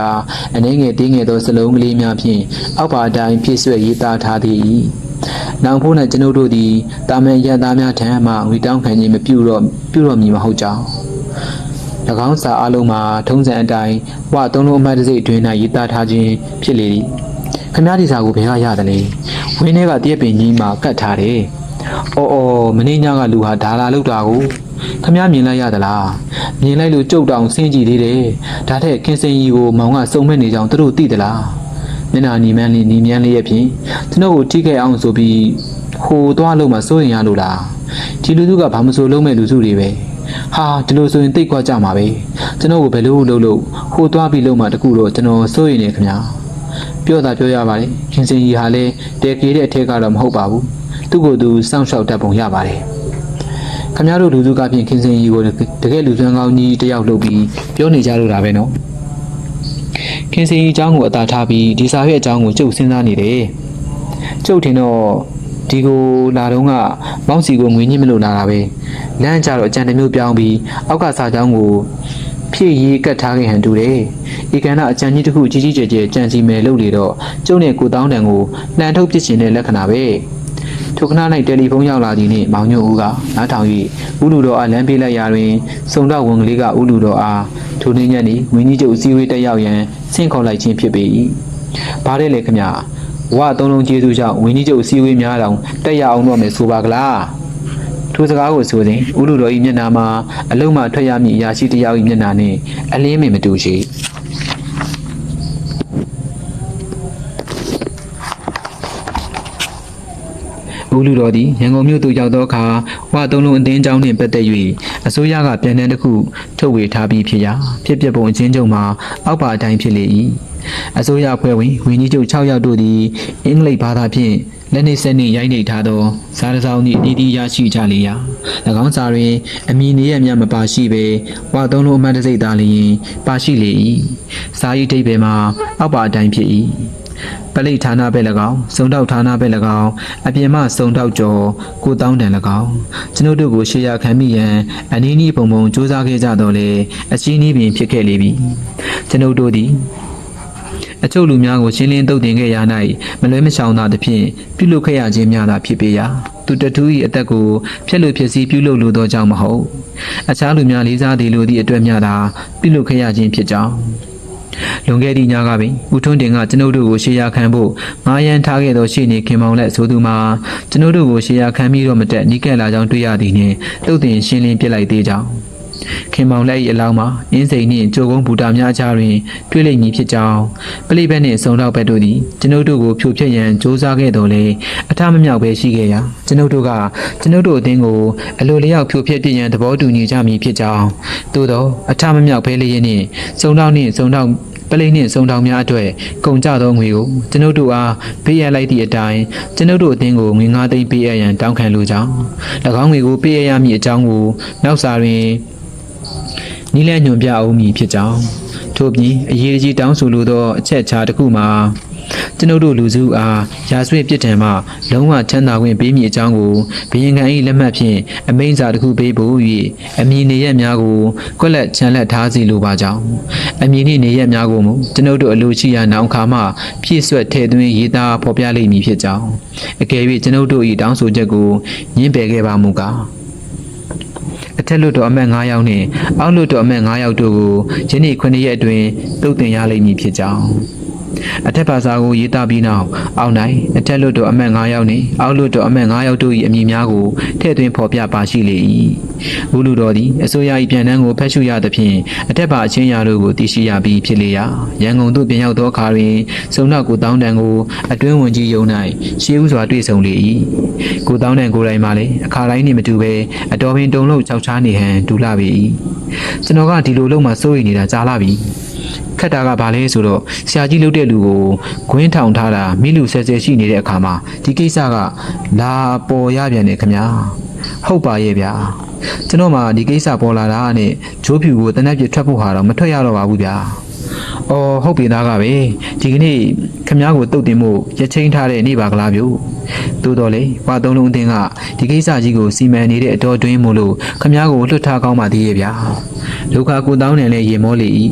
[SPEAKER 1] အနှဲငယ်တင်းငယ်သောစလုံးကလေးများဖြင့်အောက်ပါအတိုင်းပြည့်စွက်ရေးသားထားသည်၏နောင်ဖို့၌ကျွန်ုပ်တို့သည်တာမန်ရန်သားများထံမှငွေတောင်းခံခြင်းမပြုတော့ပြုတော့မည်မဟုတ်ကြောင်း၎င်းစာအလုံးမှာထုံးစံအတိုင်းဝသုံးလုံးအမှတ်တစိအတွင်း၌ရေးသားထားခြင်းဖြစ်လေသည်ခမားဒီစာကိုဘယ်ကရတယ်လဲဝင်းထဲကတရက်ပင်ကြီးမှာကတ်ထားတယ် အော်အော်မင်းညကလူဟာဒါလာလောက်တာကိုခမားမြင်လိုက်ရသလားမြင်လိုက်လို့ကြုတ်တောင်ဆင်းကြည့်သေးတယ်ဒါထက်ခင်စင်ကြီးကိုမောင်ကစုံမဲ့နေကြောင်သူတို့သိသလားမျက်နှာညီမန်းလေးညီမြန်းလေးရဲ့ဖြင့်ကျွန်တော်ကိုထိခဲ့အောင်ဆိုပြီးဟိုသွားလို့မှစိုးရင်ရလို့လားဒီလူစုကဘာမဆိုလုံးမဲ့လူစုတွေပဲဟာဒီလိုဆိုရင်တိတ်ခွာကြမှာပဲကျွန်တော်ကိုဘယ်လိုလုပ်လို့ဟိုသွားပြီးလို့မှတကူတော့ကျွန်တော်စိုးရိမ်နေခင်ဗျာပြောတာပြောရပါတယ်ခင်စင်ကြီးဟာလည်းတဲကေတဲ့အထက်ကတော့မဟုတ်ပါဘူး သူ့ကိုယ်သူစောင့်ရှောက်တတ်ပုံရပါတယ်ခင်ဗျားတို့လူစုကဖြင့်ခင်စင်ကြီးကိုတကယ်လူစွမ်းကောင်းကြီးတယောက်လုပ်ပြီးပြောနေကြလို့တာပဲနော်ခင်စင်ကြီးအကြောင်းကိုအသာထားပြီးဒီစာရဲ့အကြောင်းကိုကျုပ်စဉ်းစားနေတယ်ကျုပ်ထင်တော့ဒီကိုလာတော့ကမောက်စီကိုငွေညှစ်မလို့လာတာပဲလမ်းကြတော့အကြံတစ်မျိုးပြောင်းပြီးအောက်ကစာကြောင်းကိုဖြည့်ရေးကတ်ထားခဲ့ဟန်တူတယ်ဤကဏ္ဍအကြံကြီးတစ်ခုကြီးကြီးကျယ်ကျယ်ကြံစီမယ်လို့လေတော့ကျုံနဲ့ကိုတောင်းတန်ကိုလှန်ထုတ်ပစ်ခြင်းတဲ့လက္ခဏာပဲ ထိုခဏ၌တယ်လီဖုန်းရောက်လာသည်နှင့်မောင်ညို့ဦးကနားထောင်၍ဦးလူတော်အားလမ်းပေးလိုက်ရာတွင်စုံတော့ဝန်ကလေးကဦးလူတော်အားထိုနေ့ညနေဝင်းကြီးကျုပ်အစည်းအဝေးတက်ရောက်ရန်ဆင့်ခေါ်လိုက်ခြင်းဖြစ်ပေ၏ဘာတဲ့လေခမညာဝါသုံးလုံးကျေးဇူးကြောင့်ဝင်းကြီးချုပ်အစည်းအဝေးများတောင်တက်ရအောင်တော့မယ်ဆိုပါကလားထိုစကားကိုဆိုစဉ်ဥလူတော်၏မျက်နှာမှာအလုံးမှထွက်ရမည့်အရာရှိတစ်ယောက်၏မျက်နှာနှင့်အလင်းမင်မတူရှိ ဦးလူတော်သည်ရန်ကုန်မြို့သို့ရောက်သောအခါဝါသုံးလုံးအသင်းကျောင်းနှင့်ပတ်သက်၍အစိုးရကပြန်တန်းတစ်ခုထုတ်ဝေထားပြီးဖြစ်ရာဖြစ်ပျက်ပုံအချင်းချုပ်မှာအောက်ပါအတိုင်းဖြစ်လေ၏အစိုးရအဖွဲ့ဝင်ဝင်းကြီးချုပ်6ယောက်တို့သည်အင်္ဂလိပ်ဘာသာဖြင့်လက်နှိပ်ဆက်နှင့်ရိုက်နှိပ်ထားသောစားတစောင်းနှင့်အတီးတီးရရှိကြလေရာ၎င်းစာတွင်အမည်နေရမြမပါရှိပဲဝါသုံးလုံးအမှတ်တစိတ်သားလျင်ပါရှိလေ၏စာ၏အဓိပ္ပာယ်မှာအောက်ပါအတိုင်းဖြစ်၏ ပလိဌာနပဲ၎င်းစုံတောက်ဌာနပဲ၎င်းအပြင်မှစုံတောက်ကျော်ကိုတောင်းတန်၎င်းကျွန်ုပ်တို့ကိုရှေ့ရခံမိရန်အနည်းနည်းပုံပုံစူးစမ်းခဲ့ကြတော့လေအချင်းနည်းပင်ဖြစ်ခဲ့လေပြီကျွန်ုပ်တို့သည်အချို့လူများကိုရှင်းလင်းတုတ်တင်ခဲ့ရ၌မလွဲမရှောင်သာသဖြင့်ပြုလုပ်ခဲ့ရခြင်းများသာဖြစ်ပေရာသူတထူး၏အသက်ကိုဖျက်လို့ဖြစ်စီပြုလုပ်လိုသောကြောင့်မဟုတ်အခြားလူများလေးစားသည်လိုသည့်အတွက်များသာပြုလုပ်ခဲ့ရခြင်းဖြစ်ကြောင်း လွန်ခဲ့သည့်ညကပင်ဦးထွန်းတင်ကကျွန်ုပ်တို့ကိုရှေးရခံဖို့ငားရန်ထားခဲ့သောရှေ့နေခင်မောင်လက်ဆိုသူမှာကျွန်ုပ်တို့ကိုရှေးရခံပြီးတော့မတက်နီးကပ်လာကြောင်းတွေ့ရသည်နှင့်တုတ်တင်ရှင်းလင်းပြစ်လိုက်သေးကြောင်းခင်မောင်လက်၏အလောင်းမှာအင်းစိန်နှင့်ကြိုကုန်းဘူတာများကြားတွင်တွေ့လိမ့်မည်ဖြစ်ကြောင်းပလိဘက်နှင့်စုံတော့ဘက်တို့သည်ကျွန်ုပ်တို့ကိုဖြိုဖျက်ရန်စ조사ခဲ့တော်လဲအထမမြောက်ပဲရှိခဲ့ရာကျွန်ုပ်တို့ကကျွန်ုပ်တို့အသင်းကိုအလိုလျောက်ဖြိုဖျက်ပြစ်ရန်သဘောတူညီကြမည်ဖြစ်ကြောင်းသို့သောအထမမြောက်ပဲလျက်နှင့်စုံတော့နှင့်စုံတော့ ပလိနှင့်စုံတောင်များအတွက်ကုန်ကြသောငွေကိုကျွန်ုပ်တို့အားပေးအပ်လိုက်သည့်အတိုင်းကျွန်ုပ်တို့အသင်းကိုငွေ9သိန်းပေးအပ်ရန်တောင်းခံလိုကြောင်း၎င်းငွေကိုပေးအပ်ရမည့်အကြောင်းကိုနောက်စာတွင်နီးလည်ညွန်ပြအောင်မည်ဖြစ်ကြောင်း ထို့ပြင်အရေးကြီးတောင်းဆိုလိုသောအချက်အခြားတစ်ခုမှာကျွန်ုပ်တို့လူစုအားရာဇဝတ်ပြစ်ဒဏ်မှလုံးဝချမ်းသာခွင့်ပေးမည်အကြောင်းကိုဘရင်ခံ၏လက်မှတ်ဖြင့်အမိန့်စာတစ်ခုပေးဖို့၍အမည်နေရက်များကိုကွက်လက်ချန်လက်ထားစီလိုပါကြောင်းအမည်နှင့်နေရက်များကိုမူကျွန်ုပ်တို့အလိုရှိရာနောင်ခါမှပြည့်စွက်ထည့်သွင်းရေးသားဖော်ပြလိမ့်မည်ဖြစ်ကြောင်းအကယ်၍ကျွန်ုပ်တို့၏တောင်းဆိုချက်ကိုညှင်းပယ်ခဲ့ပါမူကား အထက်လွတ်တော်အမတ်9ယောက်နှင့်အောက်လွတ်တော်အမတ်9ယောက်တို့ကိုယနေ့9ရက်အတွင်းတုတ်တင်ရလိမ့်မည်ဖြစ်ကြောင်း အထက်ဘာသာကိုရေးသားပြီးနောက်အောက်၌အထက်လွတ်တော်အမတ်9ယောက်နှင့်အောက်လွတ်တော်အမတ်9ယောက်တို့၏အမည်များကိုထည့်သွင်းဖော်ပြပါရှိလေ၏ဘုလူတော်သည်အစိုးရ၏ပြန်တန်းကိုဖတ်ရှုရသဖြင့်အထက်ဘာအချင်းရာတို့ကိုသိရှိရပြီးဖြစ်လေရာရန်ကုန်သို့ပြန်ရောက်သောအခါတွင်စုံနောက်ကိုတောင်းတန်ကိုအတွင်းဝင်ကြီးယုံ၌ရှေးဥစွာတွေ့ဆုံလေ၏ကိုတောင်းတန်ကိုယ်တိုင်မှလည်းအခါတိုင်းနှင့်မတူဘဲအတော်ပင်တုံလို့ကြောက်ချားနေဟန်ဒူလာပြီကျွန်တော်ကဒီလိုလုံးမှစိုးရိမ်နေတာကြားလာပြီ ခက်တာကဘာလဲဆိုတော့ဆရာကြီးလုပ်တဲ့လူကိုဂွင်းထောင်ထားတာမိလူဆဲဆဲရှိနေတဲ့အခါမှာဒီကိစ္စကလာပေါ်ရပြန်တယ်ခင်ဗျာဟုတ်ပါရဲ့ဗျာကျွန်တော်မှဒီကိစ္စပေါ်လာတာနဲ့ဂျိုးဖြူကိုတနက်ပြထွက်ဖို့ဟာတော့မထွက်ရတော့ပါဘူးဗျာအော်ဟုတ်ပြီသားကပဲဒီကနေ့ ခင်ဗျားကိုတုတ်တင်မှုရချင်းထားတဲ့နေ့ပါကလားဗျို့သို့တော်လေဝါသုံးလုံးအတင်းကဒီကိစ္စကြီးကိုစီမံနေတဲ့အတော်တွင်းမို့လို့ခင်ဗျားကိုလွတ်ထားကောင်းပါသေးရဲ့ဗျာဒုက္ခကိုတောင်းတယ်လဲရေမောလေ၏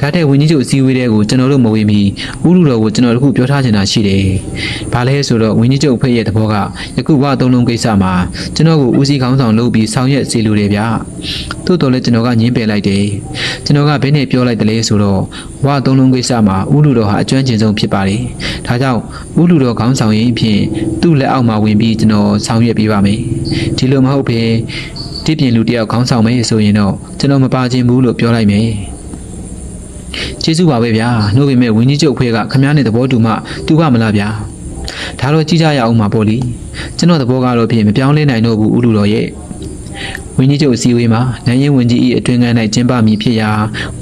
[SPEAKER 1] ဒါတဲ့ဝင်းကြီးချုပ်အစည်းအဝေးတဲ့ကိုကျွန်တော်တို့မဝေမီဥလူတော်ကိုကျွန်တော်တို့ခုပြောထားချင်တာရှိတယ်။ဘာလဲဆိုတော့ဝင်းကြီးချုပ်ဖက်ရဲ့သဘောကယခုဝသုံးလုံးကိစ္စမှာကျွန်တော်ကိုဦးစီးခေါင်းဆောင်လုပ်ပြီးဆောင်ရွက်စီလိုတယ်ဗျ။သို့တော်လည်းကျွန်တော်ကညင်းပယ်လိုက်တယ်။ကျွန်တော်ကဘယ်နဲ့ပြောလိုက်တယ်လဲဆိုတော့ဝသုံးလုံးကိစ္စမှာဥလူတော်ဟာအကျွမ်းကျင်ဆုံးဖြစ်ပါတယ်။ဒါကြောင့်ဥလူတော်ခေါင်းဆောင်ရင်ဖြင့်သူ့လက်အောက်မှာဝင်ပြီးကျွန်တော်ဆောင်ရွက်ပေးပါမယ်။ဒီလိုမဟုတ်ဘဲတိပြင်လူတယောက်ခေါင်းဆောင်မယ်ဆိုရင်တော့ကျွန်တော်မပါခြင်းဘူးလို့ပြောလိုက်မယ်။ကျေးဇူးပါပဲဗျာနှုတ်ပေမဲ့ဝင်းကြီးချုပ်ဖွဲ့ကခမားနဲ့သဘောတူမှတူပါမလားဗျာဒါတော့ကြည့်ကြရအောင်ပါပေါ့လीကျွန်တော်သဘောကတော့ဖြင့်မပြောင်းလဲနိုင်တော့ဘူးဥလူတော်ရဲ့ ဝင်းကြီးချုပ်အစည်းအဝေးမှာနိုင်ရင်ဝင်းကြီး၏အတွင်းကန်း၌ကျင်းပမည်ဖြစ်ရာ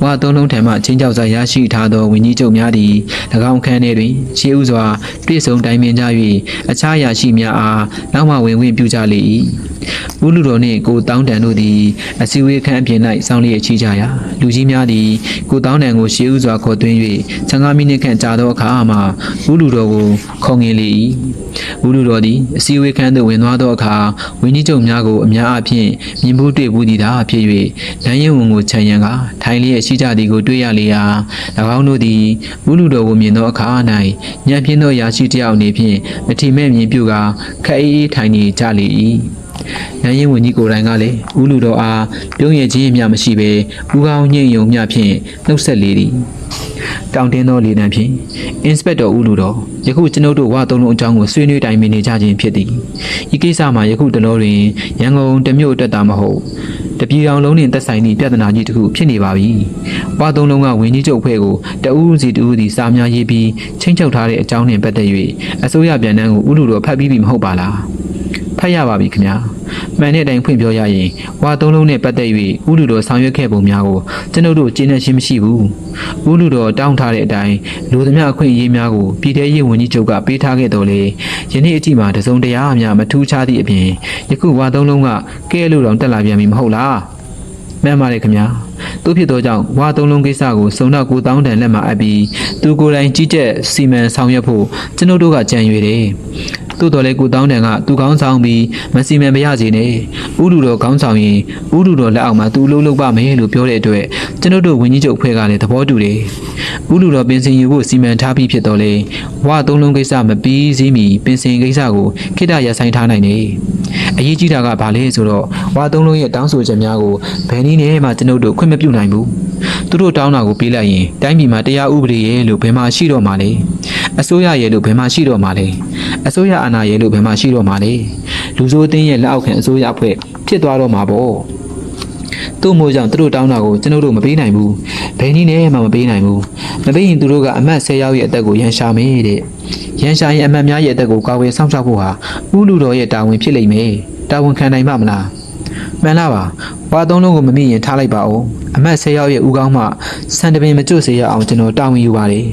[SPEAKER 1] ဝါသုံးလုံးထံမှချင်းကြောက်စာရရှိထားသောဝင်းကြီးချုပ်များသည်၎င်းခန်းထဲတွင်ရှေးဥစွာပြည့်စုံတိုင်ပင်ကြ၍အခြားရာရှိများအားနောက်မှဝင်ဝင်ပြုကြလေ၏ဦးလူတော်နှင့်ကိုတောင်းတန်တို့သည်အစည်းအဝေးခန်းအပြင်၌စောင့်လျက်ချီကြရာလူကြီးများသည်ကိုတောင်းတန်ကိုရှေးဥစွာခေါ်သွင်း၍15မိနစ်ခန့်ကြာသောအခါမှဦးလူတော်ကိုခေါ်ငင်လေ၏ဦးလူတော်သည်အစည်းအဝေးခန်းသို့ဝင်သွားသောအခါဝင်းကြီးချုပ်များကိုအများအားဖြင့်မြင်ဘူးတွေ့ဘူးသည်သာဖြစ်၍နိုင်ရင်ဝန်ကိုခြံရန်ကထိုင်လျက်ရှိကြသည်ကိုတွေ့ရလေရာ၎င်းတို့သည်ဦးလူတော်ကိုမြင်သောအခါ၌ညံပြင်းသောရာရှိတစ်ယောက်အနေဖြင့်မထီမဲ့မြင်ပြုကာခက်အေးအေးထိုင်နေကြလေ၏ နိုင်ရင်ဝန်ကြီးကိုယ်တိုင်ကလည်းဦးလူတော်အားပြုံးရခြင်းအမျှမရှိဘဲဦးကောင်းညိတ်ယုံမျှဖြင့်နှုတ်ဆက်လေသည်တောင်တင်းသောလေတံဖြင့်အင်စပက်တော်ဦးလူတော်ယခုကျွန်ုပ်တို့ဝါသုံးလုံးအကြောင်းကိုဆွေးနွေးတိုင်ပင်နေကြခြင်းဖြစ်သည်ဤကိစ္စမှာယခုတလောတွင်ရန်ကုန်တစ်မြို့တက်တာမဟုတ်တပြည်တော်လုံးနှင့်သက်ဆိုင်သည့်ပြဿနာကြီးတစ်ခုဖြစ်နေပါပြီဝါသုံးလုံးကဝင်းကြီးချုပ်ဖွဲ့ကိုတအူးစီတအူးစီစာများရေးပြီးချင်းချုပ်ထားတဲ့အကြောင်းနှင့်ပတ်သက်၍အစိုးရပြန်တန်းကိုဦးလူတော်ဖတ်ပြီးပြီမဟုတ်ပါလားဖတ်ရပါပြီခင်ဗျာ မှန်တဲ့အတိုင်းဖွင့်ပြောရရင်ဝါသုံးလုံးနဲ့ပတ်သက်၍ဥလူတော်ဆောင်ရွက်ခဲ့ပုံများကိုကျွန်ုပ်တို့ကျင်းနေရှင်းမရှိဘူးဥလူတော်တောင်းထားတဲ့အတိုင်းလူသမျှအခွင့်အရေးများကိုပြည်ထရေးဝန်ကြီးချုပ်ကပေးထားခဲ့တော်လေယနေ့အထိမှာတစုံတရာအများမထူးခြားသည့်အပြင်ယခုဝါသုံးလုံးကကဲလို့တောင်တက်လာပြန်ပြီမဟုတ်လားမှန်ပါတယ်ခင်ဗျာသူဖြစ်သောကြောင့်ဝါသုံးလုံးကိစ္စကိုစုံတော့ကိုတောင်းတန်လက်မှာအပ်ပြီးသူကိုယ်တိုင်ကြီးကျက်စီမံဆောင်ရွက်ဖို့ကျွန်ုပ်တို့ကကြံရွေတယ် သို့တော်လည်းကိုတောင်းတန်ကသူကောင်းဆောင်ပြီးမစီမံမရစေနဲ့ဥလူတော်ကောင်းဆောင်ရင်ဥလူတော်လက်အောက်မှာသူအလုံးလုံးပါမယ်လို့ပြောတဲ့အတွက်ကျွန်တော်တို့ဝင်းကြီးချုပ်အဖွဲ့ကလည်းသဘောတူတယ်ဥလူတော်ပင်စင်ယူဖို့စီမံထားပြီးဖြစ်တော်လဲဝါသုံးလုံးကိစ္စမပြီးစည်းမီပင်စင်ကိစ္စကိုခိတ္တရဆိုင်ထားနိုင်တယ်အရေးကြီးတာကဘာလဲဆိုတော့ဝါသုံးလုံးရဲ့တောင်းဆိုချက်များကိုဘယ်နည်းနဲ့မှကျွန်တော်တို့ခွင့်မပြုနိုင်ဘူးသူတို့တောင်းတာကိုပေးလိုက်ရင်တိုင်းပြည်မှာတရားဥပဒေရဲ့လို့ဘယ်မှာရှိတော့မှာလဲအစိုးရရဲ့လို့ဘယ်မှာရှိတော့မှာလဲအစိုးရအာဏာရဲ့လို့ဘယ်မှာရှိတော့မှာလဲလူဆိုးအသင်းရဲ့လက်အောက်ခံအစိုးရအဖွဲ့ဖြစ်သွားတော့မှာပေါ့သူ့မို့ကြောင့်သူတို့တောင်းတာကိုကျွန်တော်တို့မပေးနိုင်ဘူးဘယ်နည်းနဲ့မှမပေးနိုင်ဘူးမပေးရင်သူတို့ကအမတ်10ယောက်ရဲ့အသက်ကိုရန်ရှာမယ်တဲ့ရန်ရှာရင်အမတ်များရဲ့အသက်ကိုကာဝယ်ဆောင်ရှောက်ဖို့ဟာဥလူတော်ရဲ့တာဝန်ဖြစ်လိမ့်မယ်တာဝန်ခံနိုင်မှာမလားမှန်လားပါဝါသုံးလုံးကိုမမိရင်ထားလိုက်ပါဦးအမတ်10ယောက်ရဲ့ဦးကောင်းမှစံတပင်မကျွတ်စေရအောင်ကျွန်တော်တာဝန်ယူပါတယ်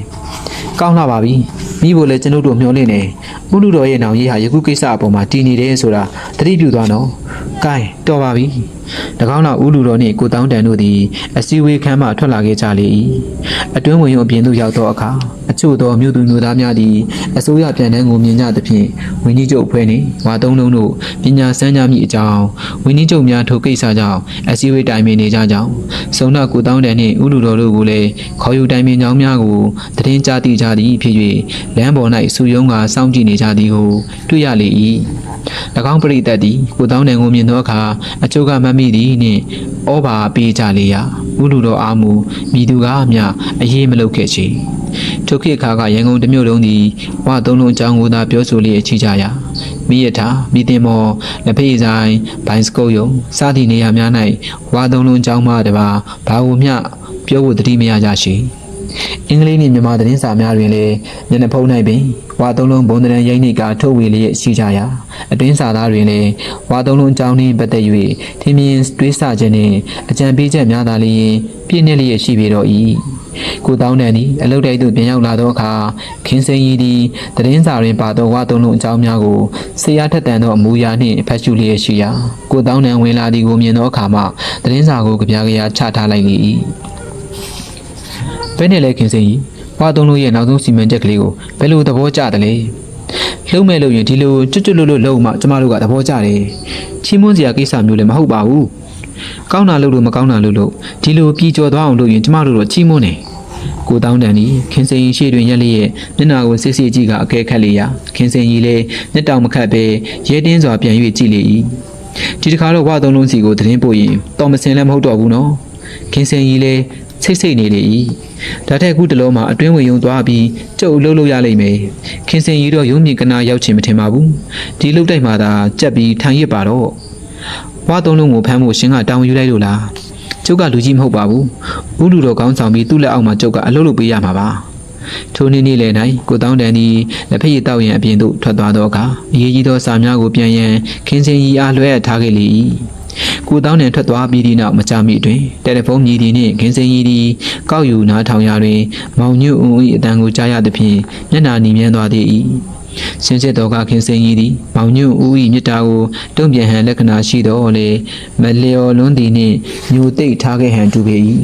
[SPEAKER 1] ကောင်းလာပါပြီမိဖို့လည်းကျွန်တော်တို့မျှော်လင့်နေဥလူတော်ရဲ့နောင်ရေးဟာယခုကိစ္စအပေါ်မှာတည်နေတယ်ဆိုတာသတိပြုသွားနော်ကဲတော်ပါပြီ၎င်းနောက်ဥလူတော်နှင့်ကိုတောင်းတန်တို့သည်အစည်းအဝေးခန်းမှထွက်လာခဲ့ကြလေ၏အတွင်းဝင်ရုံအပြင်သို့ရောက်သောအခါအချို့သောမြို့သူမြို့သားများသည်အစိုးရပြန်တန်းကိုမြင်ကြသဖြင့်ဝင်းကြီးချုပ်အဖွဲ့နှင့်ဝါသုံးလုံးတို့ပညာစမ်းကြမိအကြောင်းဝင်းကြီးချုပ်များထိုကိစ္စကြောင့်အစည်းအဝေးတိုင်ပင်နေကြကြောင်းစုံနာကိုတောင်းတန်နှင့်ဥလူတော်တို့ကိုလည်းခေါ်ယူတိုင်ပင်ကြောင်းများကိုတည်င်းကြားသိကြသည်ဖြစ်၍လမ်းပေါ်၌စူယုံကစောင့်ကြည့်နေကြသည်ကိုတွေ့ရလေ၏၎င်းပရိသတ်သည်ကိုတောင်းတန်ကိုမြင်သောအခါအချို့ကမတ်မိသည်နှင့်ဩဘာပေးကြလေရာဥလူတော်အားမူမိသူကမျှအရေးမလုပ်ခဲ့ချေထိုခေတ်အခါကရန်ကုန်တစ်မြို့လုံးသည်ဝသုံးလုံးအကြောင်းကိုသာပြောဆိုလျက်ရှိကြရာမိရထားမိတင်မော်လက်ဖေးဆိုင်ဘိုင်စကုတ်ယုံစသည့်နေရာများ၌ဝါသုံးလုံးအကြောင်းမှတပါဘာဝမျှပြောဖို့တတိမရကြရှိ အင်္ဂလိပ်နှင့်မြန်မာသတင်းစာများတွင်လည်းမျက်နှာဖုံး၌ပင်ဝါသုံးလုံးဘုံတရန်ရိမ့်နှိတ်ကထုတ်ဝေလျက်ရှိကြရာအတွင်းစာသားတွင်လည်းဝါသုံးလုံးအကြောင်းနှင့်ပတ်သက်၍ထင်းမြင်တွေးဆခြင်းနှင့်အကြံပေးချက်များသာလျင်ပြည့်နှက်လျက်ရှိပေတော့၏ကိုတောင်းတန်သည်အလုတ်တိုက်သို့ပြန်ရောက်လာသောအခါခင်းစင်ကြီးသည်သတင်းစာတွင်ပါသောဝါသုံးလုံးအကြောင်းများကိုဆရာထက်တန်သောအမူအရာနှင့်ဖတ်ရှုလျက်ရှိရာကိုတောင်းတန်ဝင်လာသည်ကိုမြင်သောအခါမှသတင်းစာကိုကြပြားကြရာချထားလိုက်လေ၏ ဘယ်နဲ့လဲခင်းစင်ကြီးဝါသုံးလုံးရဲ့နောက်ဆုံးစီမံချက်ကလေးကိုဘယ်လိုသဘောကျတယ်လဲလှုပ်မဲ့လို့ရင်ဒီလိုကျွတ်ကျွတ်လွတ်လွတ်လှုပ်မှကျမတို့ကသဘောကျတယ်ချီးမွမ်းစရာကိစ္စမျိုးလည်းမဟုတ်ပါဘူးကောင်းတာလို့လို့မကောင်းတာလို့လို့ဒီလိုပြီးကြော်သွားအောင်လုပ်ရင်ကျမတို့တော့ချီးမွမ်းတယ်ကိုတောင်းတန်ဒီခင်စင်ကြီးရှေ့တွင်ရက်လျက်မျက်နာကိုစစ်စစ်ကြည့်ကအကဲခတ်လေရာခင်စင်ကြီးလည်းမျက်တောင်မခတ်ပဲရဲတင်းစွာပြန်၍ကြည့်လေ၏ဒီတစ်ခါတော့ဝါသုံးလုံးစီကိုသတင်းပို့ရင်တော်မစင်လည်းမဟုတ်တော့ဘူးနော်ခင်စင်ကြီးလည်း စိတ်စိတ်နေလေ၏ဒါထက်အခုတလုံးမှာအတွင်းဝင်ယုံသွားပြီးကျုပ်လှုပ်လို့ရလိမ့်မယ်ခင်စင်ကြီးတော့ရုံမြင့်ကနာရောက်ချင်မထင်ပါဘူးဒီလှုပ်တိုက်မှာသာကြက်ပြီးထိုင်ရစ်ပါတော့ဝါသုံးလုံးကိုဖမ်းဖို့ရှင်ကတောင်းယူလိုက်လို့လားကျုပ်ကလူကြီးမဟုတ်ပါဘူးဥလူတော်ကောင်းဆောင်ပြီးသူ့လက်အောက်မှာကျုပ်ကအလုပ်လုပ်ပေးရမှာပါထိုနေ့နေ့လယ်၌ကိုတောင်းတန်သည်လက်ဖက်ရည်တောက်ရန်အပြင်သို့ထွက်သွားသောအခါအရေးကြီးသောစာများကိုပြန်ရန်ခင်စင်ကြီးအားလွှဲအပ်ထားခဲ့လေ၏ ကိုတောင်းတန်ထွက်သွားပြီးသည့်နောက်မကြာမီတွင်တယ်လီဖုန်းမြည်သည်နှင့်ခင်စင်ကြီးသည်ကောက်ယူနားထောင်ရာတွင် မောင်ညွန့်ဦး၏အတန်ကိုကြားရသဖြင့်မျက်နှာနီမြန်းသွားသည်၏စင်စစ်တော်ကခင်စင်ကြီးသည်မောင်ညွန့်ဦး၏မြစ်တာကိုတုံ့ပြန်ဟန်လက္ခဏာရှိတော်လေမလျော်လွန်းသည်နှင့်ညိုတိတ်ထားခဲ့ဟန်တူပေ၏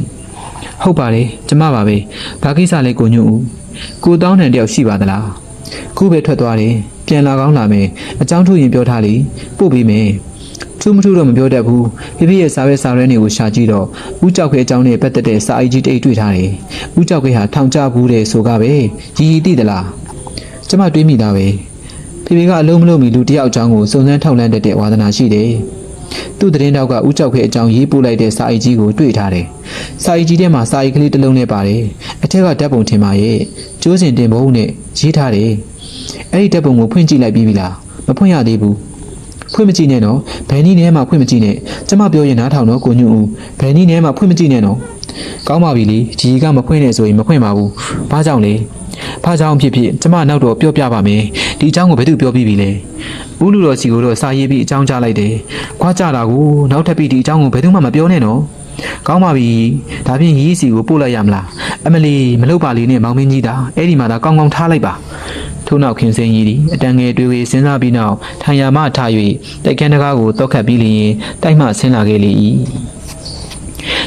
[SPEAKER 1] ဟုတ်ပါတယ်ကျမပါပဲဘာကိစ္စလဲကိုညွန့်ဦးကိုတောင်းတန်တယောက်ရှိပါသလားခုပဲထွက်သွားတယ်ပြန်လာကောင်းလာမယ်အကြောင်းထုရင်ပြောထားလေပို့ပေးမယ် ထူးမထူးတော့မပြောတတ်ဘူးဖိဖိရဲ့စာရွက်စာရွက်တွေကိုရှာကြည့်တော့ဦးကြောက်ခဲအကြောင်းနဲ့ပတ်သက်တဲ့စာအိတ်ကြီးတိတ်တွေ့ထားတယ်ဦးကြောက်ခဲဟာထောင်ချဘူးတဲ့ဆိုကပဲရီရီသိသလားကျမတွေးမိတာပဲဖိဖိကအလုံးမလုံးမီလူတစ်ယောက်အကြောင်းကိုစုံစမ်းထောက်လှမ်းတတ်တဲ့ဝါသနာရှိတယ်သူ့သတင်းတောက်ကဦးကြောက်ခဲအကြောင်းရေးပို့လိုက်တဲ့စာအိတ်ကြီးကိုတွေ့ထားတယ်စာအိတ်ကြီးထဲမှာစာအိတ်ကလေးတစ်လုံးနဲ့ပါတယ်အထက်ကဓာတ်ပုံထင်ပါရဲ့ကျိုးစင်တင်ဘုံနဲ့ရေးထားတယ်အဲ့ဒီဓာတ်ပုံကိုဖွင့်ကြည့်လိုက်ပြီးပြီလားမဖွင့်ရသေးဘူး ဖွင့်မကြည့်နဲ့နော်ဘယ်နည်းနဲ့မှဖွင့်မကြည့်နဲ့ကျမပြောရင်နားထောင်တော့ကိုညွန့်ဦးဘယ်နည်းနဲ့မှဖွင့်မကြည့်နဲ့နော်ကောင်းပါပြီလေဂျီကမဖွင့်နဲ့ဆိုရင်မဖွင့်ပါဘူးဘာကြောင့်လဲဘာကြောင့်ဖြစ်ဖြစ်ကျမနောက်တော့ပြောပြပါမယ်ဒီအကြောင်းကိုဘယ်သူပြောပြီးပြီလဲဦးလူတော်စီကိုတော့စာရေးပြီးအကြောင်းကြားလိုက်တယ်ခွာကြတာကိုနောက်ထပ်ပြီးဒီအကြောင်းကိုဘယ်သူမှမပြောနဲ့နော်ကောင်းပါပြီဒါဖြင့်ရီးစီကိုပို့လိုက်ရမလားအမလီမလုပ်ပါလေနဲ့မောင်မင်းကြီးတာအဲ့ဒီမှာသာကောင်းကောင်းထားလိုက်ပါ ထို့နောက်ခင်စင်ကြီးသည်အတန်ငယ်တွေးဝေစဉ်းစားပြီးနောက်ထိုင်ရာမှထ၍တိုက်ကန်းတကားကိုတောက်ခတ်ပြီးလျင်တိုက်မှဆင်းလာခဲ့လေ၏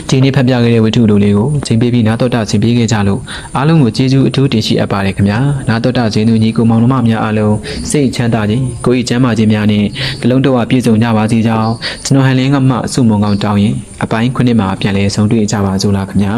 [SPEAKER 1] ဒီနေ့ဖတ်ပြခဲ့တဲ့ဝတ္ထုလိုလေးကိုချိန်ပေးပြီးနာတော်တာချိန်ပေးခဲ့ကြလို့အားလုံးကိုကျေးဇူးအထူးတင်ရှိအပ်ပါတယ်ခင်ဗျာနာတော်တာချင်းသူညီကိုမောင်နှမများအားလုံးစိတ်ချမ်းသာခြင်းကိုယ်ဤချမ်းသာခြင်းများနဲ့တလုံးတော်ဝပြည့်စုံကြပါစေကြောင်းကျွန်တော်ဟန်လင်းကမှစုမုံကောင်းတောင်းရင်အပိုင်းခုနှစ်မှာပြန်လည်ဆုံတွေ့ကြပါစို့လားခင်ဗျာ